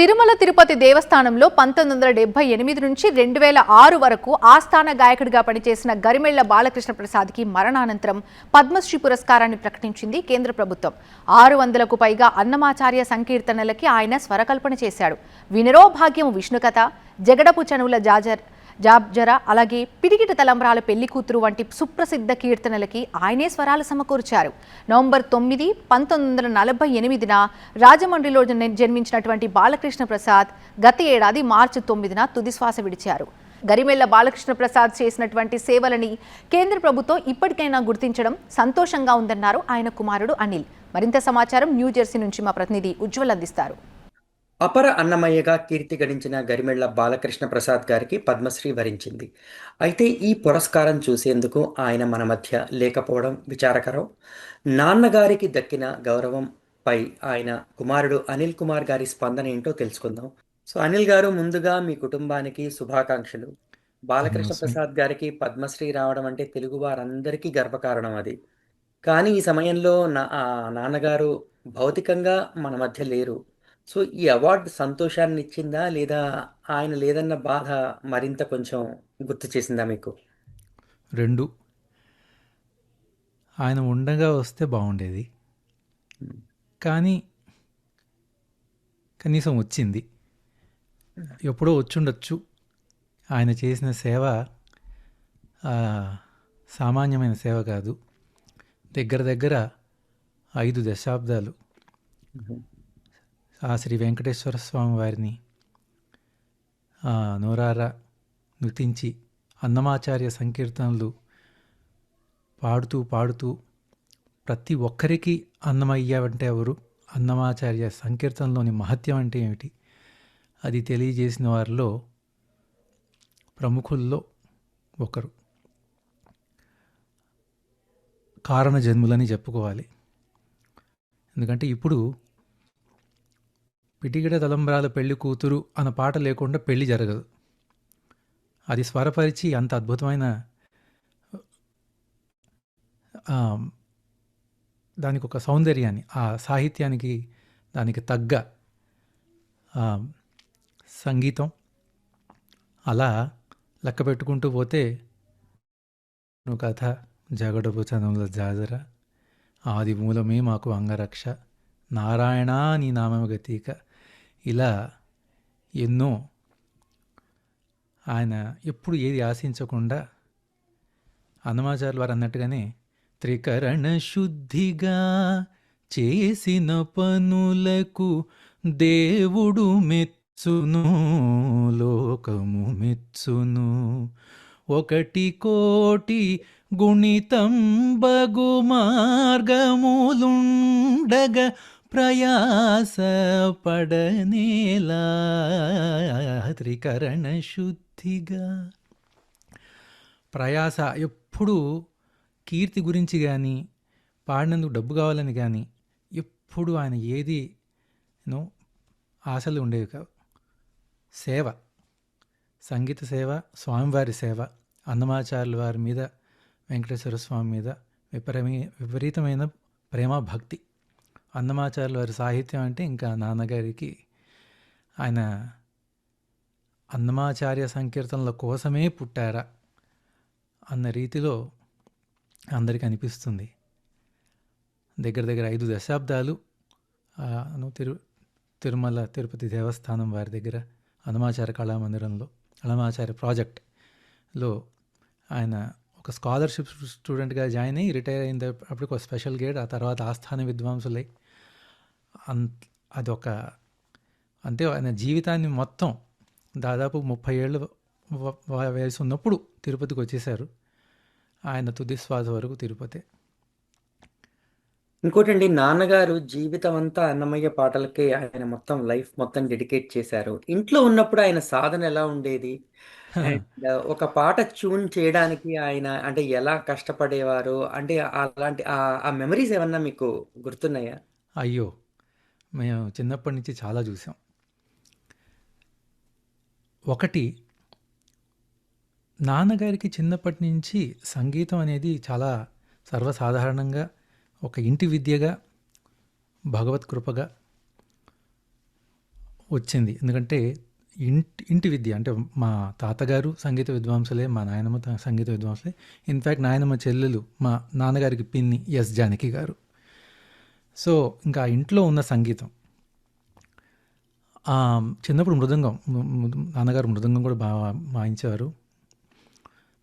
తిరుమల తిరుపతి దేవస్థానంలో పంతొమ్మిది వందల డెబ్బై ఎనిమిది నుంచి రెండు వేల ఆరు వరకు ఆస్థాన గాయకుడిగా పనిచేసిన గరిమెళ్ళ బాలకృష్ణ ప్రసాద్కి మరణానంతరం పద్మశ్రీ పురస్కారాన్ని ప్రకటించింది కేంద్ర ప్రభుత్వం. ఆరు వందలకు పైగా అన్నమాచార్య సంకీర్తనలకి ఆయన స్వరకల్పన చేశాడు. వినరోభాగ్యం విష్ణుకథ జగడపు చనువుల జాజర్ జాబ్జరా అలాగే పిడిగిట తలంబ్రాల పెళ్ళి కూతురు వంటి సుప్రసిద్ధ కీర్తనలకి ఆయనే స్వరాలు సమకూర్చారు. నవంబర్ తొమ్మిది పంతొమ్మిది వందల నలభై ఎనిమిదిన రాజమండ్రిలో జన్మించినటువంటి బాలకృష్ణ ప్రసాద్ గత ఏడాది మార్చి తొమ్మిదిన తుదిశ్వాస విడిచారు. గరిమెల్ల బాలకృష్ణ ప్రసాద్ చేసినటువంటి సేవలని కేంద్ర ప్రభుత్వం ఇప్పటికైనా గుర్తించడం సంతోషంగా ఉందన్నారు ఆయన కుమారుడు అనిల్. మరింత సమాచారం న్యూజెర్సీ నుంచి మా ప్రతినిధి ఉజ్వల్ అందిస్తారు. అపర అన్నమయ్యగా కీర్తి గడించిన గరిమెళ్ళ బాలకృష్ణ ప్రసాద్ గారికి పద్మశ్రీ వరించింది. అయితే ఈ పురస్కారం చూసేందుకు ఆయన మన మధ్య లేకపోవడం విచారకరం. నాన్నగారికి దక్కిన గౌరవంపై ఆయన కుమారుడు అనిల్ కుమార్ గారి స్పందన ఏంటో తెలుసుకుందాం. సో అనిల్ గారు ముందుగా మీ కుటుంబానికి శుభాకాంక్షలు. బాలకృష్ణ. ప్రసాద్ గారికి పద్మశ్రీ రావడం అంటే తెలుగు వారందరికీ గర్వకారణం అది. కానీ ఈ సమయంలో నా నాన్నగారు భౌతికంగా మన మధ్య లేరు. సో ఈ అవార్డు సంతోషాన్ని ఇచ్చిందా లేదా ఆయన లేదన్న బాధ మరింత కొంచెం గుర్తు చేసిందా మీకు? రెండు. ఆయన ఉండగా వస్తే బాగుండేది. కానీ కనీసం వచ్చింది. ఎప్పుడో వచ్చుండొచ్చు. ఆయన చేసిన సేవ సామాన్యమైన సేవ కాదు. దగ్గర దగ్గర ఐదు దశాబ్దాలు. ఆ శ్రీ వెంకటేశ్వర స్వామి వారిని ఆ, నోరారా నృతించి అన్నమాచార్య సంకీర్తనలు పాడుతూ పాడుతూ ప్రతి ఒక్కరికి అన్నమయ్య అంటే ఎవరు? అన్నమాచార్య సంకీర్తనలోని మహత్యం అంటే ఏమిటి? అది తెలియజేసిన వారిలో ప్రముఖుల్లో ఒకరు. కారణ జన్ములని చెప్పుకోవాలి. ఎందుకంటే ఇప్పుడు పిటికిడ తలంబ్రాల పెళ్ళి కూతురు అన్న పాట లేకుండా పెళ్ళి జరగదు. అది స్వరపరిచి అంత అద్భుతమైన దానికి ఒక సౌందర్యాన్ని ఆ సాహిత్యానికి దానికి తగ్గ సంగీతం అలా లెక్క పెట్టుకుంటూ పోతే కథ జగడపు చనుల జాజర ఆది మూలమే మాకు అంగరక్ష నారాయణ నీ నామగతీక ఇలా ఎన్నో ఆయన ఎప్పుడు ఏది ఆశించకుండా అన్నమాచార్యులు వారు అన్నట్టుగానే త్రికరణ శుద్ధిగా చేసిన పనులకు దేవుడు మెచ్చును లోకము మెచ్చును. ఒకటి కోటి గుణితం బగు మార్గములుండగ ప్రయాస త్రికరణ శుద్ధిగా. ప్రయాస ఎప్పుడు కీర్తి గురించి కానీ పాడినందుకు డబ్బు కావాలని కానీ ఎప్పుడు ఆయన ఏది నో ఆశలు ఉండేవి కావు. సేవ సంగీత సేవ స్వామివారి సేవ అన్నమాచార్యుల వారి మీద వెంకటేశ్వర స్వామి మీద విపరీ విపరీతమైన ప్రేమ భక్తి. అన్నమాచార్యుల వారి సాహిత్యం అంటే ఇంకా నాన్నగారికి ఆయన అన్నమాచార్య సంకీర్తనల కోసమే పుట్టారా అన్న రీతిలో అందరికీ అనిపిస్తుంది. దగ్గర దగ్గర ఐదు దశాబ్దాలు తిరు తిరుమల తిరుపతి దేవస్థానం వారి దగ్గర అన్నమాచార్య కళామందిరంలో అన్నమాచార్య ప్రాజెక్ట్లో ఆయన ఒక స్కాలర్షిప్ స్టూడెంట్గా జాయిన్ అయ్యి రిటైర్ అయిన అప్పుడు అప్పటికి ఒక స్పెషల్ గేడ్ ఆ తర్వాత ఆస్థాన విద్వాంసులై. అన్ అదొక అంతే ఆయన జీవితాన్ని మొత్తం దాదాపు ముప్పై ఏళ్ళు వయసు ఉన్నప్పుడు తిరుపతికి వచ్చేసారు. ఆయన తుది శ్వాస వరకు తిరుపతి. ఇంకోటండి నాన్నగారు జీవితం అంతా అన్నమయ్య పాటలకే ఆయన మొత్తం లైఫ్ మొత్తం డెడికేట్ చేశారు. ఇంట్లో ఉన్నప్పుడు ఆయన సాధన ఎలా ఉండేది? అండ్ ఒక పాట ట్యూన్ చేయడానికి ఆయన అంటే ఎలా కష్టపడేవారు? అంటే అలాంటి ఆ ఆ మెమరీస్ ఏమన్నా మీకు గుర్తున్నాయా? అయ్యో! మేము చిన్నప్పటి నుంచి చాలా చూసాం. ఒకటి నాన్నగారికి చిన్నప్పటి నుంచి సంగీతం అనేది చాలా సర్వసాధారణంగా ఒక ఇంటి విద్యగా భగవత్ కృపగా వచ్చింది. ఎందుకంటే ఇంటి ఇంటి విద్య అంటే మా తాతగారు సంగీత విద్వాంసులే మా నాయనమ్మ సంగీత విద్వాంసులే. ఇన్ఫ్యాక్ట్ నాయనమ్మ చెల్లెలు మా నాన్నగారికి పిన్ని ఎస్ జానకి గారు. సో ఇంకా ఇంట్లో ఉన్న సంగీతం. చిన్నప్పుడు మృదంగం నాన్నగారు మృదంగం కూడా బాగా వాయించేవారు.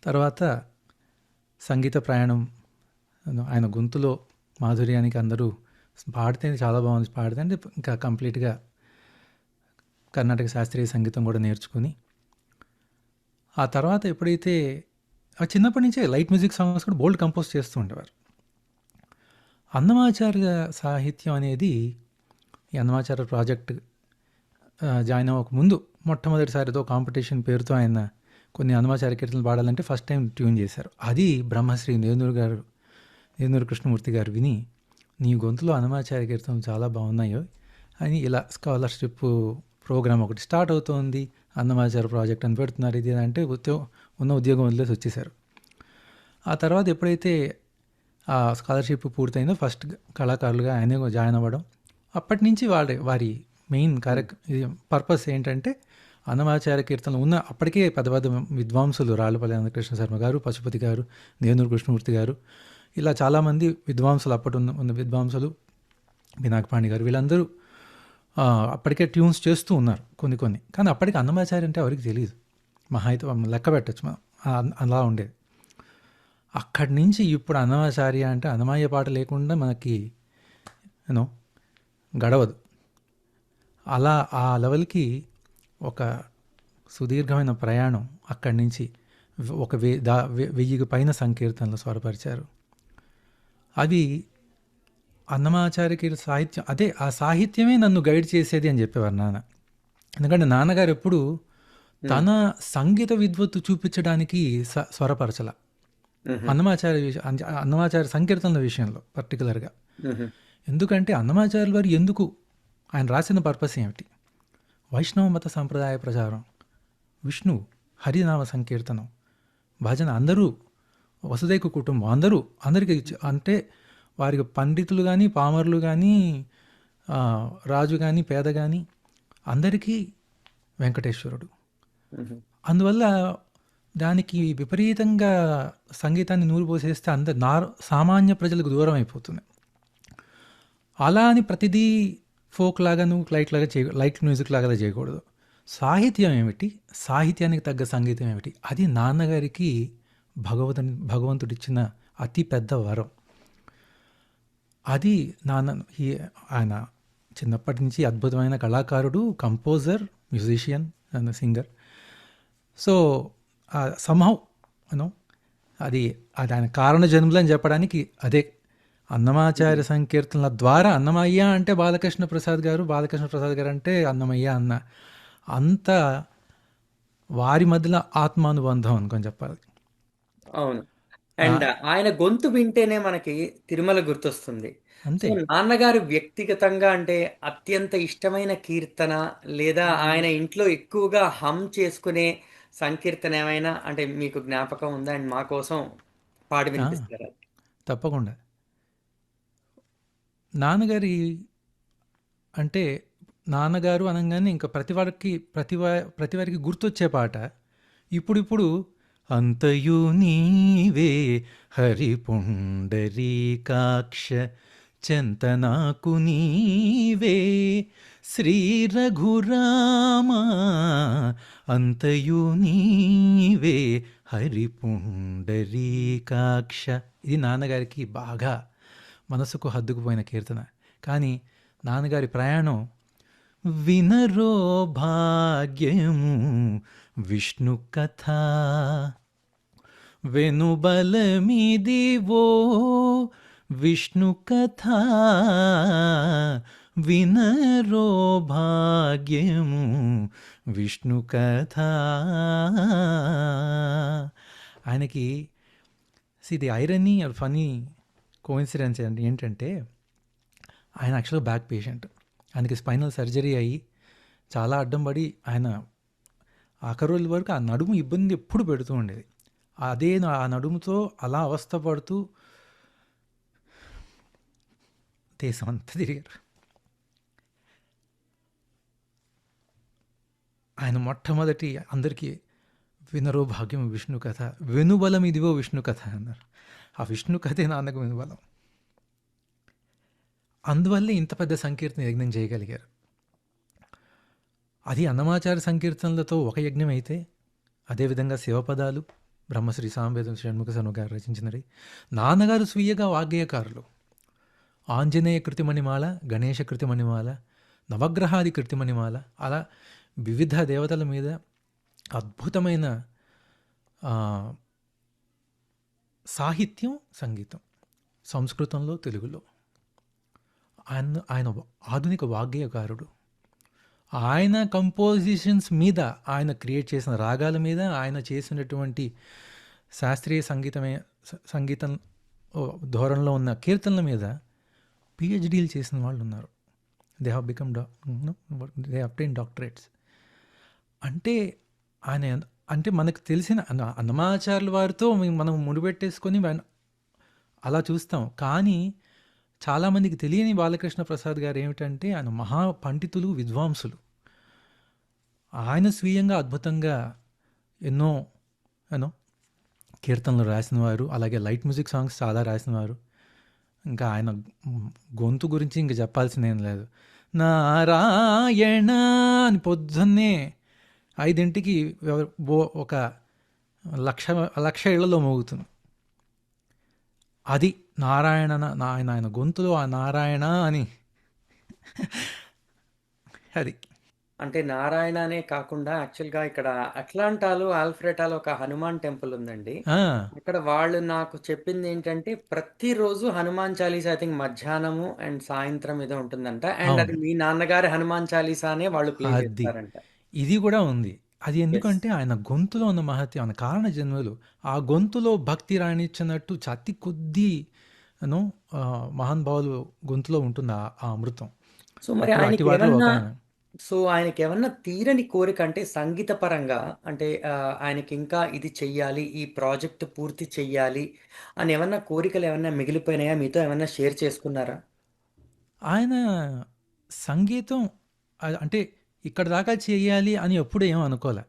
తర్వాత సంగీత ప్రయాణం ఆయన గొంతులో మాధుర్యానికి అందరూ పాడితే చాలా బాగుంది పాడితే అంటే ఇంకా కంప్లీట్గా కర్ణాటక శాస్త్రీయ సంగీతం కూడా నేర్చుకుని ఆ తర్వాత ఎప్పుడైతే ఆ చిన్నప్పటి నుంచే లైట్ మ్యూజిక్ సాంగ్స్ కూడా బోల్డ్ కంపోజ్ చేస్తూ ఉండేవారు. అన్నమాచార్య సాహిత్యం అనేది ఈ అన్నమాచార్య ప్రాజెక్ట్ జాయిన్ అవ్వక ముందు మొట్టమొదటిసారితో కాంపిటీషన్ పేరుతో ఆయన కొన్ని అన్నమాచార్య కీర్తనలు పాడాలంటే ఫస్ట్ టైం ట్యూన్ చేశారు. అది బ్రహ్మశ్రీ నేందూరు గారు నేందూరు కృష్ణమూర్తి గారు విని నీ గొంతులో అన్నమాచార్య కీర్తనలు చాలా బాగున్నాయో అని ఇలా స్కాలర్షిప్ ప్రోగ్రామ్ ఒకటి స్టార్ట్ అవుతోంది. అన్నమాచార ప్రాజెక్ట్ అని పెడుతున్నారు. ఇది అంటే ఉద్యోగం ఉన్న ఉద్యోగం వదిలేసి వచ్చేసారు. ఆ తర్వాత ఎప్పుడైతే ఆ స్కాలర్షిప్ పూర్తయిందో ఫస్ట్ కళాకారులుగా ఆయనే జాయిన్ అవ్వడం. అప్పటి నుంచి వాడి వారి మెయిన్ కార్యక్ పర్పస్ ఏంటంటే అన్నమాచార్య కీర్తనలు ఉన్న అప్పటికే పెద్ద పెద్ద విద్వాంసులు రాళ్ళపల్లి అనంతకృష్ణ శర్మ గారు పశుపతి గారు నేనూరు కృష్ణమూర్తి గారు ఇలా చాలామంది విద్వాంసులు అప్పటి ఉన్న ఉన్న విద్వాంసులు వినాయకపాణి గారు వీళ్ళందరూ అప్పటికే ట్యూన్స్ చేస్తూ ఉన్నారు కొన్ని కొన్ని. కానీ అప్పటికి అన్నమాచారి అంటే ఎవరికి తెలియదు మహా అయితే లెక్క పెట్టచ్చు మనం. అలా ఉండేది. అక్కడి నుంచి ఇప్పుడు అన్నమాచార్య అంటే అన్నమయ్య పాట లేకుండా మనకి యూనో గడవదు. అలా ఆ లెవెల్కి ఒక సుదీర్ఘమైన ప్రయాణం అక్కడి నుంచి ఒక వే దా వెయ్యికి పైన సంకీర్తనలు స్వరపరిచారు. అది అన్నమాచార్యకి సాహిత్యం అదే ఆ సాహిత్యమే నన్ను గైడ్ చేసేది అని చెప్పేవారు నాన్న. ఎందుకంటే నాన్నగారు ఎప్పుడు తన సంగీత విద్వత్తు చూపించడానికి స్వరపరచల. అన్నమాచార్య అన్నమాచార్య సంకీర్తనల విషయంలో పర్టికులర్గా. ఎందుకంటే అన్నమాచార్యుల వారు ఎందుకు ఆయన రాసిన పర్పస్ ఏమిటి? వైష్ణవ మత సంప్రదాయ ప్రచారం విష్ణు హరినామ సంకీర్తనం భజన అందరూ వసుదైక కుటుంబం అందరూ అందరికీ అంటే వారికి పండితులు కానీ పామరులు కానీ రాజు కానీ పేద కానీ అందరికీ వెంకటేశ్వరుడు. అందువల్ల దానికి విపరీతంగా సంగీతాన్ని నూరు పోసేస్తే అంద నార్ సామాన్య ప్రజలకు దూరం అయిపోతుంది. అలా అని ప్రతిదీ ఫోక్ లాగాను లైట్ లాగా చేయ లైట్ మ్యూజిక్ లాగా చేయకూడదు. సాహిత్యం ఏమిటి? సాహిత్యానికి తగ్గ సంగీతం ఏమిటి? అది నాన్నగారికి భగవతుని భగవంతుడిచ్చిన అతి పెద్ద వరం. అది నాన్న ఈ ఆయన చిన్నప్పటి నుంచి అద్భుతమైన కళాకారుడు composer musician and singer so somehow you know అది అది ఆయన కారణ జన్మలు అని చెప్పడానికి అదే. అన్నమాచార్య సంకీర్తనల ద్వారా అన్నమయ్య అంటే బాలకృష్ణ ప్రసాద్ గారు బాలకృష్ణ ప్రసాద్ గారు అంటే అన్నమయ్య అన్న. అంత వారి మధ్యలో ఆత్మానుబంధం అనుకొని చెప్పాలి. అవును. అండ్ ఆయన గొంతు వింటేనే మనకి తిరుమల గుర్తొస్తుంది. అంతే. సో నాన్నగారు వ్యక్తిగతంగా అంటే అత్యంత ఇష్టమైన కీర్తన లేదా ఆయన ఇంట్లో ఎక్కువగా హమ్ చేసుకునే సంకీర్తన ఏమైనా అంటే మీకు జ్ఞాపకం ఉందా? అండ్ మా కోసం పాడి వినిపిస్తారా? తప్పకుండా. నాన్నగారి అంటే నాన్నగారు అనగానే ఇంకా ప్రతి వారికి ప్రతి వా- ప్రతి వారికి గుర్తొచ్చే పాట. ఇప్పుడిప్పుడు అంతయు నీవే హరిపుండరీకాక్ష చెంతనాకు నీవే శ్రీ రఘురామ అంతయు నీవే హరిపుండరీకాక్ష. ఇది నాన్నగారికి బాగా మనసుకు హద్దుకుపోయిన కీర్తన. కానీ నాన్నగారి ప్రయాణం వినరో భాగ్యము విష్ణు కథ. వెనుబలమిదివో విష్ణు కథ. వినరో భాగ్యము విష్ణు కథ. ఆయనకి ఇది ఐరనీ ఆర్ ఫనీ కోయిన్సిడెన్స్ ఏంటంటే ఆయన యాక్చువల్గా బ్యాక్ పేషెంట్. ఆయనకి స్పైనల్ సర్జరీ అయ్యి చాలా అడ్డం పడి ఆయన ఆఖరి రోజుల వరకు ఆ నడుము ఇబ్బంది ఎప్పుడు పెడుతూ ఉండేది. అదే నా- ఆ నడుముతో అలా అవస్థపడుతూ దేశం అంతా తిరిగారు. ఆయన మొట్టమొదటి అందరికీ వినరో భాగ్యం విష్ణు కథ వెనుబలం ఇదిగో విష్ణు కథ అన్నారు. ఆ విష్ణు కథే నాన్నకు వెనుబలం. అందువల్లే ఇంత పెద్ద సంకీర్తన యజ్ఞం చేయగలిగారు. అది అన్నమాచార సంకీర్తనలతో ఒక యజ్ఞం అయితే అదేవిధంగా శివపదాలు బ్రహ్మశ్రీ సాంబేదం షణ్ముఖ సను గారు రచించినవి. నాన్నగారు స్వీయగా వాగ్గేయకారులు. ఆంజనేయ కృతిమణిమాల గణేష కృతిమణిమాల నవగ్రహాది కృతిమణిమాల అలా వివిధ దేవతల మీద అద్భుతమైన సాహిత్యం సంగీతం సంస్కృతంలో తెలుగులో. ఆయన ఆయన ఆధునిక వాగ్గేయకారుడు ఆయన కంపోజిషన్స్ మీద ఆయన క్రియేట్ చేసిన రాగాల మీద ఆయన చేసినటువంటి శాస్త్రీయ సంగీతమే సంగీతం ధోరణిలో ఉన్న కీర్తనల మీద పిహెచ్డీలు చేసిన వాళ్ళు ఉన్నారు. దే హ్యావ్ బికమ్ డా దే అప్టైన్ డాక్టరేట్స్ అంటే ఆయన అంటే మనకు తెలిసిన అన్నమాచార్యుల వారితో మనం ముడిపెట్టేసుకొని అలా చూస్తాం. కానీ చాలామందికి తెలియని బాలకృష్ణ ప్రసాద్ గారు ఏమిటంటే ఆయన మహా పండితులు విద్వాంసులు. ఆయన స్వీయంగా అద్భుతంగా ఎన్నో యూనో కీర్తనలు రాసినవారు అలాగే లైట్ మ్యూజిక్ సాంగ్స్ చాలా రాసినవారు. ఇంకా ఆయన గొంతు గురించి ఇంక చెప్పాల్సిందేం లేదు. నారాయణ అని పొద్దున్నే ఐదింటికి బో ఒక లక్ష లక్ష ఇళ్ళలో మోగుతుంది. అది నారాయణ ఆయన ఆయన గొంతులో ఆ నారాయణ అని. అది. అంటే నారాయణ అనే కాకుండా యాక్చువల్గా ఇక్కడ అట్లాంటాలో ఆల్ఫ్రెటాలో ఒక హనుమాన్ టెంపుల్ ఉందండి. ఆ, అక్కడ వాళ్ళు నాకు చెప్పింది ఏంటంటే ప్రతిరోజు హనుమాన్ చాలీసా ఐ థింక్ మధ్యాహ్నము అండ్ సాయంత్రం ఏదో ఉంటుందంట. అండ్ అది మీ నాన్నగారి హనుమాన్ చాలీసానే వాళ్ళు ప్లే అది. చేస్తారంట. ఇది కూడా ఉంది. అది ఎందుకంటే ఆయన గొంతులో ఉన్న మహత్యం ఆయన కారణ జన్మలు. ఆ గొంతులో భక్తి రాణించినట్టు అతి కొద్ది ను మహాన్ భావులు గొంతులో ఉంటుంది ఆ అమృతం. సో మరి ఆయనకి ఏమన్నా ఆయన సో ఆయనకి ఏమన్నా తీరని కోరిక అంటే సంగీత పరంగా అంటే ఆయనకి ఇంకా ఇది చెయ్యాలి ఈ ప్రాజెక్ట్ పూర్తి చెయ్యాలి అని ఏమన్నా కోరికలు ఏమన్నా మిగిలిపోయినాయా? మీతో ఏమన్నా షేర్ చేసుకున్నారా? ఆయన సంగీతం అంటే ఇక్కడ దాకా చేయాలి అని ఎప్పుడు ఏం అనుకోలే.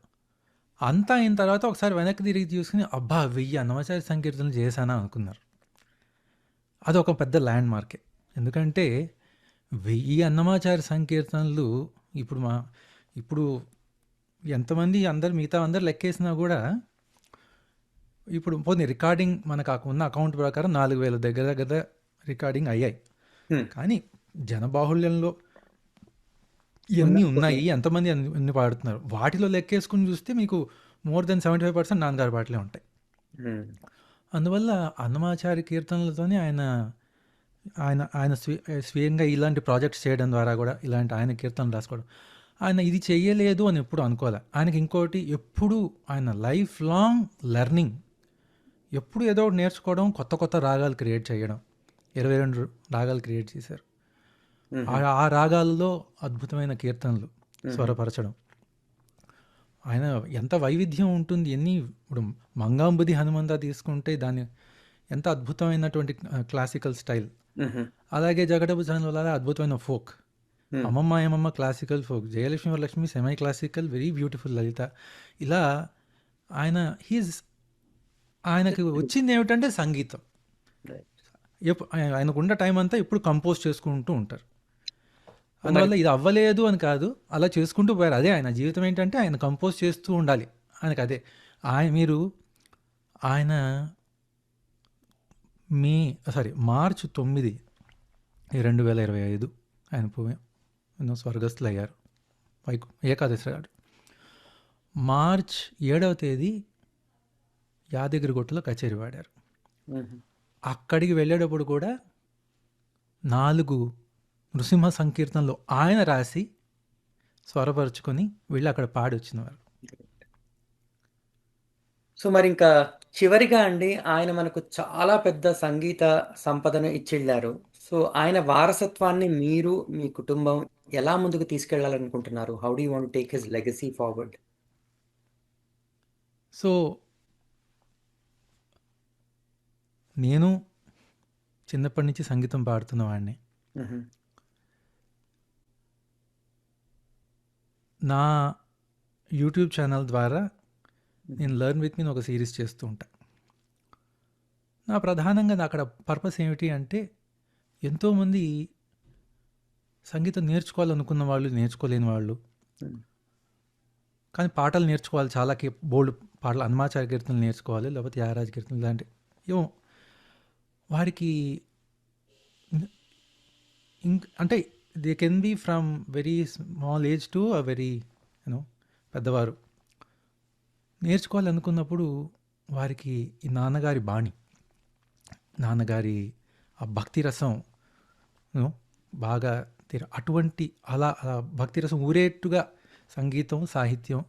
అంతా అయిన తర్వాత ఒకసారి వెనక్కి తిరిగి చూసుకుని అబ్బా వెయ్యి అన్నమాచార్య సంకీర్తనలు చేశానా అనుకున్నారు. అది ఒక పెద్ద ల్యాండ్ మార్కే ఎందుకంటే వెయ్యి అన్నమాచార్య సంకీర్తనలు ఇప్పుడు మా ఇప్పుడు ఎంతమంది అందరు మిగతా అందరు లెక్కేసినా కూడా ఇప్పుడు పోనీ రికార్డింగ్ మనకు ఉన్న అకౌంట్ ప్రకారం నాలుగు వేల దగ్గర దగ్గర రికార్డింగ్ అయ్యాయి. కానీ జనబాహుళ్యంలో ఇవన్నీ ఉన్నాయి ఎంతమంది అన్ని ఎన్ని పాడుతున్నారు వాటిలో లెక్కేసుకుని చూస్తే మీకు more than seventy five percent నాన్నగారి పాటలే ఉంటాయి. అందువల్ల అన్నమాచారి కీర్తనలతోనే ఆయన ఆయన ఆయన స్వీ స్వీయంగా ఇలాంటి ప్రాజెక్ట్స్ చేయడం ద్వారా కూడా ఇలాంటి ఆయన కీర్తనలు రాసుకోవడం. ఆయన ఇది చెయ్యలేదు అని ఎప్పుడు అనుకోలే. ఆయనకి ఇంకోటి ఎప్పుడు ఆయన లైఫ్ లాంగ్ లెర్నింగ్. ఎప్పుడు ఏదో ఒకటి నేర్చుకోవడం కొత్త కొత్త రాగాలు క్రియేట్ చేయడం. ఇరవై రెండు రాగాలు క్రియేట్ చేశారు. ఆ ఆ రాగాల్లో అద్భుతమైన కీర్తనలు. స్వరపరచడం. ఆయన ఎంత వైవిధ్యం ఉంటుంది ఎన్ని ఇప్పుడు మంగాంబుది హనుమంత తీసుకుంటే దాని ఎంత అద్భుతమైనటువంటి క్లాసికల్ స్టైల్. అలాగే జగడపు వల్ల అద్భుతమైన ఫోక్. మ్మ్. అమ్మమ్మ ఏమమ్మ classical folk. Jayalakshmi Varalakshmi semi classical very beautiful Lalitha. ఇలా ఆయన హీజ్ ఆయనకి వచ్చింది ఏమిటంటే సంగీతం. ఆయనకున్న టైం అంతా ఇప్పుడు కంపోజ్ చేసుకుంటూ ఉంటారు. అందువల్ల ఇది అవ్వలేదు అని కాదు అలా చేసుకుంటూ పోయారు. అదే ఆయన జీవితం ఏంటంటే ఆయన కంపోజ్ చేస్తూ ఉండాలి. ఆయనకు అదే. ఆయన మీరు ఆయన మే సారీ మార్చ్ తొమ్మిది రెండు వేల ఇరవై ఐదు ఆయన పోయి ఎన్నో స్వర్గస్థులు అయ్యారు వైకు ఏకాదశి గారు మార్చ్ ఏడవ తేదీ యాదగిరిగుట్టలో కచేరీ వాడారు. అక్కడికి వెళ్ళేటప్పుడు కూడా నాలుగు నృసింహ సంకీర్తనలు ఆయన రాసి స్వరపరుచుకొని వెళ్ళి అక్కడ పాడి వచ్చినవారు. సో మరి ఇంకా చివరిగా అండి ఆయన మనకు చాలా పెద్ద సంగీత సంపదను ఇచ్చిళ్ళారు. సో ఆయన వారసత్వాన్ని మీరు మీ కుటుంబం ఎలా ముందుకు తీసుకెళ్ళాలనుకుంటున్నారు how do want take his legacy forward so నేను చిన్నప్పటి నుంచి సంగీతం పాడుతున్న నా యూట్యూబ్ ఛానల్ ద్వారా నేను లెర్న్ విత్ మీన్ ఒక సిరీస్ చేస్తూ ఉంటా. నా ప్రధానంగా నా అక్కడ పర్పస్ ఏమిటి అంటే ఎంతోమంది సంగీతం నేర్చుకోవాలనుకున్న వాళ్ళు నేర్చుకోలేని వాళ్ళు. కానీ పాటలు నేర్చుకోవాలి చాలా కే బోల్డ్ పాటలు హనుమాచార్య కీర్తనలు నేర్చుకోవాలి లేకపోతే యారాజ్ కీర్తనలు ఇలాంటి. ఏమో వారికి ఇంక అంటే they can be from very small age to a very you know పెద్దవారు. నేర్చుకోవాలనుకున్నప్పుడు వారికి ఈ నాన్నగారి బాణి నాన్నగారి ఆ భక్తి రసం బాగా తీర అటువంటి అలా భక్తి రసం ఊరేట్టుగా సంగీతం సాహిత్యం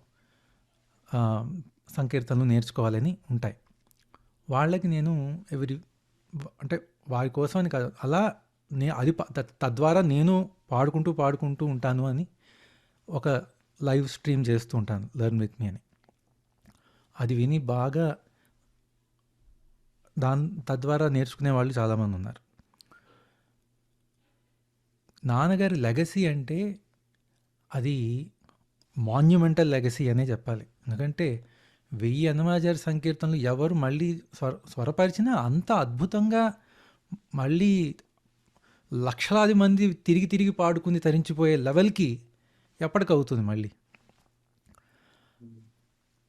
సంకీర్తనలు నేర్చుకోవాలని ఉంటాయి. వాళ్ళకి నేను ఎవరి అంటే వారి కోసమని కాదు అలా నే అది తద్వారా నేను పాడుకుంటూ పాడుకుంటూ ఉంటాను అని ఒక లైవ్ స్ట్రీమ్ చేస్తూ ఉంటాను లెర్న్ విత్ మీ అని. అది విని బాగా దాని తద్వారా నేర్చుకునే వాళ్ళు చాలామంది ఉన్నారు. నాన్నగారి లెగసీ అంటే అది మాన్యుమెంటల్ లెగసీ అనే చెప్పాలి. ఎందుకంటే వెయ్యి అన్నమాచారి సంకీర్తనలు ఎవరు మళ్ళీ స్వర స్వరపరిచినా అంత అద్భుతంగా మళ్ళీ లక్షలాది మంది తిరిగి తిరిగి పాడుకుని తరించిపోయే లెవెల్కి ఎప్పటికవుతుంది మళ్ళీ?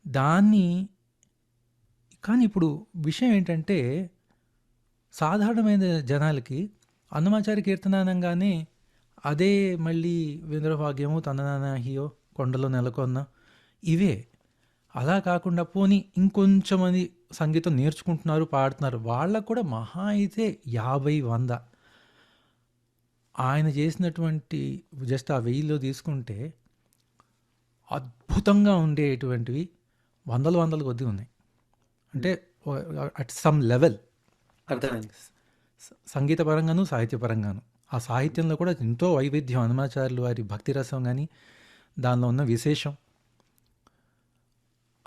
దాన్ని కానీ ఇప్పుడు విషయం ఏంటంటే సాధారణమైన జనాలకి అన్నమాచారి కీర్తన అనగానే అదే మళ్ళీ వీంద్రభాగ్యము తననాహియో కొండలో నెలకొన్న ఇవే. అలా కాకుండా పోనీ ఇంకొంచెం మంది సంగీతం నేర్చుకుంటున్నారు పాడుతున్నారు వాళ్ళకు కూడా మహా అయితే యాభై వంద. ఆయన చేసినటువంటి జస్ట్ ఆ వెయ్యిలో తీసుకుంటే అద్భుతంగా ఉండేటువంటివి వందల వందల కొద్దీ ఉన్నాయి. అంటే అట్ సమ్ లెవెల్ సంగీతపరంగాను సాహిత్యపరంగాను. ఆ సాహిత్యంలో కూడా ఎంతో వైవిధ్యం. హనుమాచార్యులు వారి భక్తి రసం కానీ దానిలో ఉన్న విశేషం.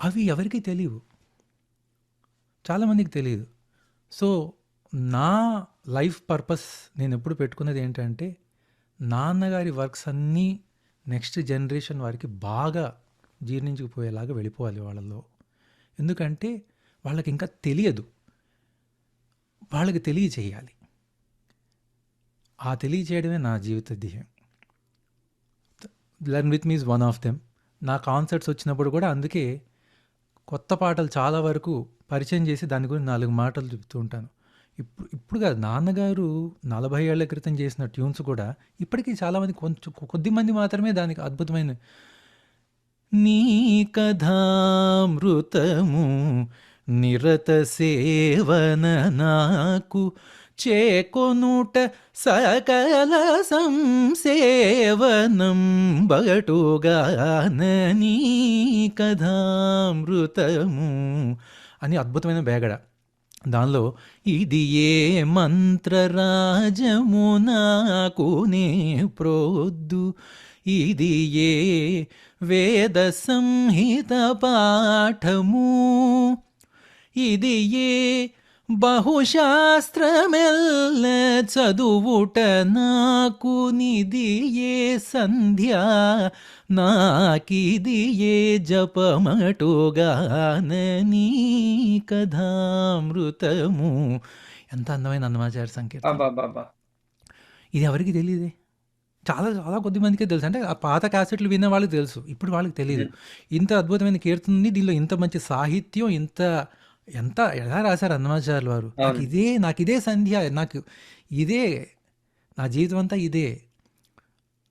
అవి ఎవరికీ తెలియవు చాలామందికి తెలియదు సో నా లైఫ్ పర్పస్ నేను ఎప్పుడు పెట్టుకున్నది ఏంటంటే నాన్నగారి వర్క్స్ అన్నీ నెక్స్ట్ జనరేషన్ వారికి బాగా జీర్ణించుకుపోయేలాగా వెళ్ళిపోవాలి వాళ్ళలో ఎందుకంటే వాళ్ళకి ఇంకా తెలియదు. వాళ్ళకి తెలియచేయాలి ఆ తెలియచేయడమే నా జీవిత ధ్యేయం. Learn with me's one of them నా కాన్సర్ట్స్ వచ్చినప్పుడు కూడా అందుకే కొత్త పాటలు చాలా వరకు పరిచయం చేసి దాని గురించి నాలుగు మాటలు చెప్తూ ఉంటాను. ఇప్పుడు ఇప్పుడు కాదు నాన్నగారు నలభై ఏళ్ళ క్రితం చేసిన ట్యూన్స్ కూడా ఇప్పటికీ చాలామంది కొంచెం కొద్ది మంది మాత్రమే దానికి అద్భుతమైన నీ కథామృతము నిరత సేవన నాకు చేకొనుట సకల సంసేవనం బటుగాన కథామృతము అని అద్భుతమైన బేగడ. దానిలో ఇది ఏ మంత్రరాజము నాకు నే ప్రోద్దు. ఇది ఏ వేద సంహిత పాఠము. ఇది ఏ బహుశాస్త్రమెల్ల చదువుట నాకు నిది ఏ సంధ్య నాకిది ఏ జపమటుగాన నీ కథామృతము. ఎంత అందమైన అన్నమాచార్య సంకీర్తన. అబ్బాబ్బాబ్బా. ఇది ఎవరికి తెలియదే చాలా చాలా కొద్ది మందికే తెలుసు. అంటే ఆ పాత క్యాసెట్లు విన్న వాళ్ళకి తెలుసు. ఇప్పుడు వాళ్ళకి తెలియదు ఇంత అద్భుతమైన కీర్తన ఉంది దీనిలో ఇంత మంచి సాహిత్యం ఇంత ఎంత ఎలా రాశారు అన్నమాచార్యులు వారు? నాకు. ఇదే నాకు ఇదే సంధ్య నాకు ఇదే నా జీవితం అంతా ఇదే.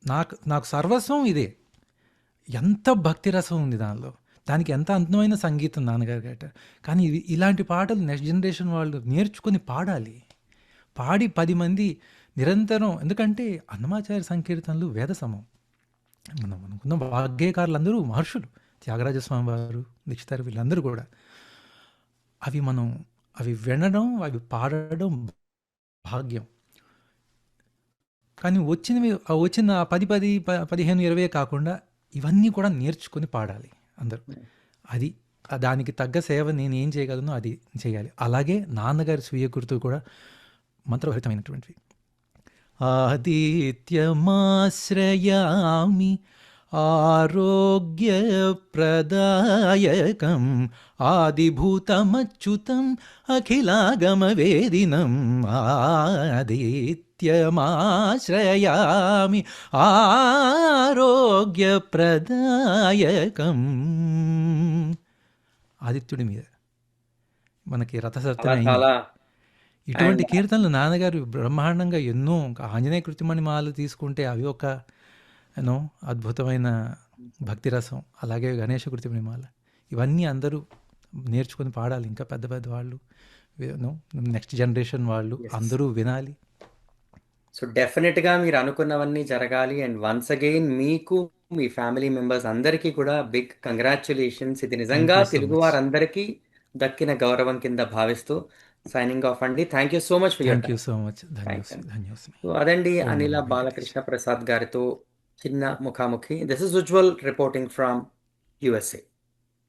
నాకు నాకు సర్వస్వం ఇదే. ఎంత భక్తి రసం ఉంది దానిలో. దానికి ఎంత అందమైన సంగీతం నాన్నగారు గట కానీ ఇలాంటి పాటలు నెక్స్ట్ జనరేషన్ వాళ్ళు నేర్చుకొని పాడాలి. పాడి పది మంది నిరంతరం ఎందుకంటే అన్నమాచార్య సంకీర్తనలు వేద సమం మనం అనుకున్న అందరూ మహర్షులు. త్యాగరాజ స్వామి వారు దీక్షితారు వీళ్ళందరూ కూడా. అవి మనం అవి వినడం అవి పాడడం భాగ్యం. కానీ వచ్చినవి వచ్చిన పది పది పదిహేను ఇరవై కాకుండా ఇవన్నీ కూడా నేర్చుకొని పాడాలి అందరూ. అది దానికి తగ్గ సేవ నేను ఏం చేయగలను అది చేయాలి. అలాగే నాన్నగారి స్వీయ గుర్తు కూడా మంత్రభరితమైనటువంటివి. ఆదిత్యమాశ్రయామి ఆరోగ్యప్రదాయకం ఆదిభూతమచ్యుతం అఖిలాగమవేదినం ఆదిత్యమాశ్రయామి ఆరోగ్యప్రదాయకం ఆదిత్యుడి మీద మనకి రథసప్తమి ఇటువంటి కీర్తనలు నాన్నగారు బ్రహ్మాండంగా ఎన్నో ఆంజనేయ కృతిమణి మాలు తీసుకుంటే అవి ఒక యూనో అద్భుతమైన భక్తి రసం అలాగే గణేష కృతిమణి మాల ఇవన్నీ అందరూ నేర్చుకొని పాడాలి. ఇంకా పెద్ద పెద్ద వాళ్ళు నెక్స్ట్ జనరేషన్ వాళ్ళు అందరూ వినాలి. సో డెఫినెట్గా మీరు అనుకున్నవన్నీ జరగాలి. అండ్ వన్స్ అగైన్ మీకు మీ ఫ్యామిలీ మెంబర్స్ అందరికీ కూడా బిగ్ కంగ్రాచులేషన్స్ ఇది నిజంగా తెలుగు. వారందరికీ దక్కిన గౌరవం కింద భావిస్తూ సైనింగ్ ఆఫ్ అండి. Thank you so much for thank you so much అదండి అనిల బాలకృష్ణ ప్రసాద్ గారితో Chinna Mukhamukhi. This is Ujjwal reporting from USA.